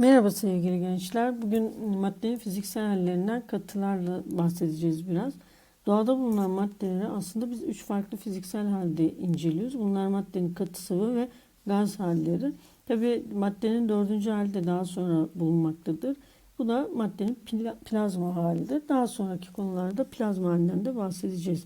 Merhaba sevgili gençler. Bugün maddenin fiziksel hallerinden katılarla bahsedeceğiz biraz. Doğada bulunan maddeleri aslında biz üç farklı fiziksel halde inceliyoruz. Bunlar maddenin katı sıvı ve gaz halleri. Tabi maddenin dördüncü hali de daha sonra bulunmaktadır. Bu da maddenin pla- plazma halidir. Daha sonraki konularda plazma halinden de bahsedeceğiz.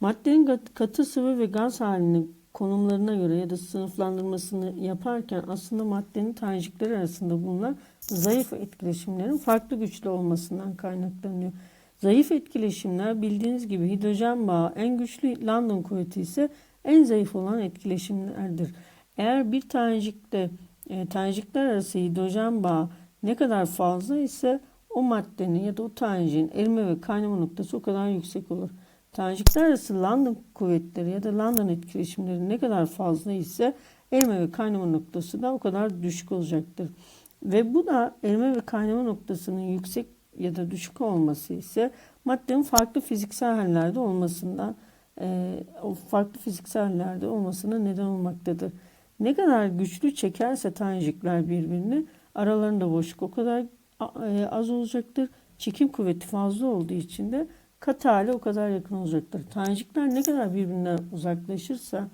Maddenin kat- katı sıvı ve gaz halinin konumlarına göre ya da sınıflandırmasını yaparken aslında maddenin tanecikleri arasında bulunan zayıf etkileşimlerin farklı güçlü olmasından kaynaklanıyor. Zayıf etkileşimler bildiğiniz gibi hidrojen bağı en güçlü London kuvveti ise en zayıf olan etkileşimlerdir. Eğer bir tanecikte e, tanecikler arası hidrojen bağı ne kadar fazla ise o maddenin ya da o taneciğin erime ve kaynama noktası o kadar yüksek olur. Tanecikler arası London kuvvetleri ya da London etkileşimleri ne kadar fazla ise erime ve kaynama noktası da o kadar düşük olacaktır. Ve bu da erime ve kaynama noktasının yüksek ya da düşük olması ise maddenin farklı fiziksel hallerde olmasından e, o farklı fiziksel hallerde olmasına neden olmaktadır. Ne kadar güçlü çekerse tanecikler birbirini aralarında boşluk o kadar e, az olacaktır. Çekim kuvveti fazla olduğu için de katı hale o kadar yakın olacaktır. Tanecikler ne kadar birbirinden uzaklaşırsa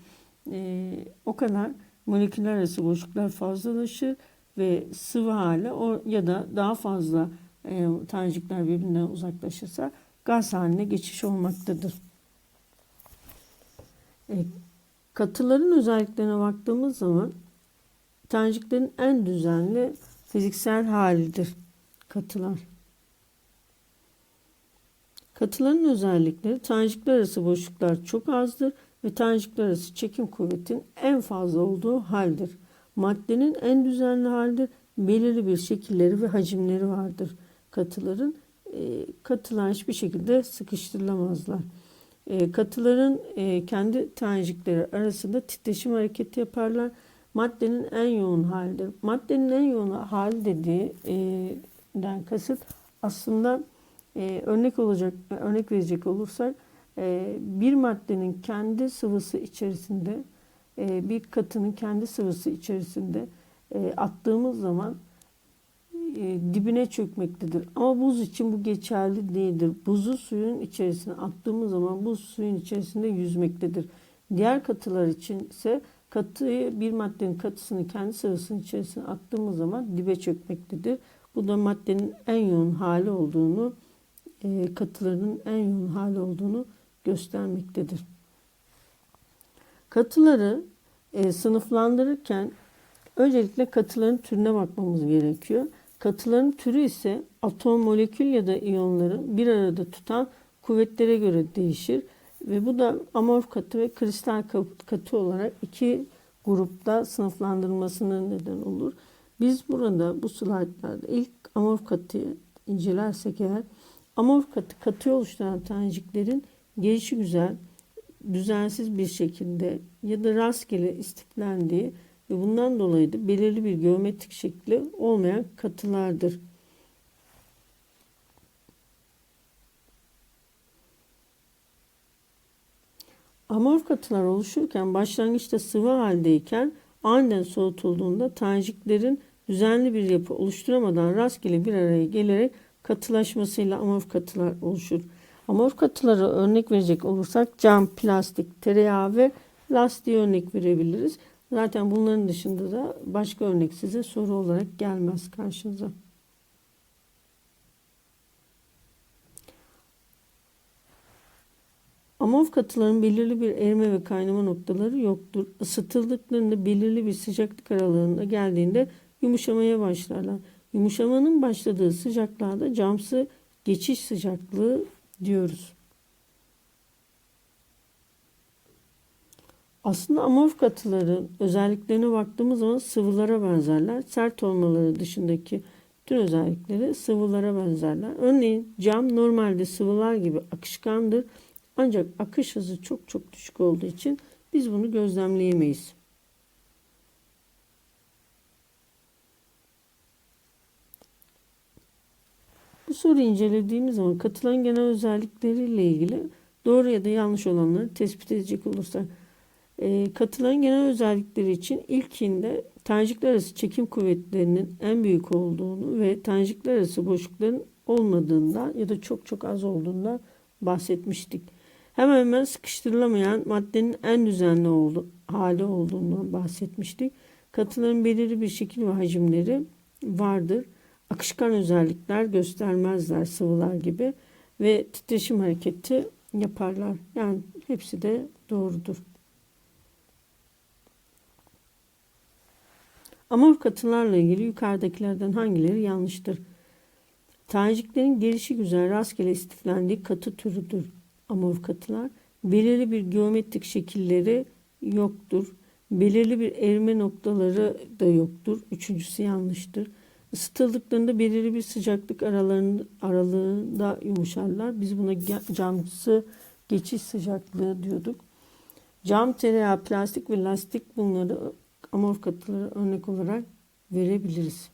e, o kadar moleküller arası boşluklar fazlalaşır ve sıvı hale o ya da daha fazla e, tanecikler birbirinden uzaklaşırsa gaz haline geçiş olmaktadır. E, katıların özelliklerine baktığımız zaman taneciklerin en düzenli fiziksel halidir katılar. Katıların özellikleri tanecikler arası boşluklar çok azdır ve tanecikler arası çekim kuvvetin en fazla olduğu haldir. Maddenin en düzenli haldir. Belirli bir şekilleri ve hacimleri vardır katıların. E, katılar hiçbir şekilde sıkıştırılamazlar. E, katıların e, kendi tanecikleri arasında titreşim hareketi yaparlar. Maddenin en yoğun halidir. Maddenin en yoğun hali dediğinden kasıt aslında e, örnek olacak örnek verecek olursak e, bir maddenin kendi sıvısı içerisinde e, bir katının kendi sıvısı içerisinde e, attığımız zaman e, dibine çökmektedir. Ama buz için bu geçerli değildir. Buzu suyun içerisine attığımız zaman buz suyun içerisinde yüzmektedir. Diğer katılar için ise katıyı bir maddenin katısını kendi sıvısının içerisine attığımız zaman dibe çökmektedir. Bu da maddenin en yoğun hali olduğunu e, katıların en yoğun hali olduğunu göstermektedir. Katıları e, sınıflandırırken öncelikle katıların türüne bakmamız gerekiyor. Katıların türü ise atom, molekül ya da iyonları bir arada tutan kuvvetlere göre değişir. Ve bu da amorf katı ve kristal katı olarak iki grupta sınıflandırılmasına neden olur. Biz burada bu slaytlarda ilk amorf katıyı incelersek eğer amorf katı katı oluşturan taneciklerin gelişi güzel, düzensiz bir şekilde ya da rastgele istiflendiği ve bundan dolayı da belirli bir geometrik şekli olmayan katılardır. Amorf katılar oluşurken başlangıçta sıvı haldeyken aniden soğutulduğunda taneciklerin düzenli bir yapı oluşturamadan rastgele bir araya gelerek katılaşmasıyla amorf katılar oluşur. Amorf katılara örnek verecek olursak cam, plastik, tereyağı ve lastiğe örnek verebiliriz. Zaten bunların dışında da başka örnek size soru olarak gelmez karşınıza. Amorf katıların belirli bir erime ve kaynama noktaları yoktur. Isıtıldıklarında belirli bir sıcaklık aralığında geldiğinde yumuşamaya başlarlar. Yumuşamanın başladığı sıcaklığa camsı geçiş sıcaklığı diyoruz. Aslında amorf katıların özelliklerine baktığımız zaman sıvılara benzerler. Sert olmaları dışındaki bütün özellikleri sıvılara benzerler. Örneğin cam normalde sıvılar gibi akışkandır. Ancak akış hızı çok çok düşük olduğu için biz bunu gözlemleyemeyiz. Bu soruyu incelediğimiz zaman katılan genel özellikleriyle ilgili doğru ya da yanlış olanları tespit edecek olursak e, katılan genel özellikleri için ilkinde tanecikler arası çekim kuvvetlerinin en büyük olduğunu ve tanecikler arası boşlukların olmadığından ya da çok çok az olduğundan bahsetmiştik. Hemen hemen sıkıştırılamayan maddenin en düzenli oldu, hali olduğunu bahsetmiştik. Katıların belirli bir şekil ve hacimleri vardır. Akışkan özellikler göstermezler sıvılar gibi ve titreşim hareketi yaparlar. Yani hepsi de doğrudur. Amor katılarla ilgili yukarıdakilerden hangileri yanlıştır? Taneciklerin gelişi güzel rastgele istiflendiği katı türüdür amorf katılar. Belirli bir geometrik şekilleri yoktur. Belirli bir erime noktaları da yoktur. Üçüncüsü yanlıştır. Isıtıldıklarında belirli bir sıcaklık aralarında, aralığında yumuşarlar. Biz buna camsı geçiş sıcaklığı diyorduk. Cam, tereyağı, plastik ve lastik bunları amorf katıları örnek olarak verebiliriz.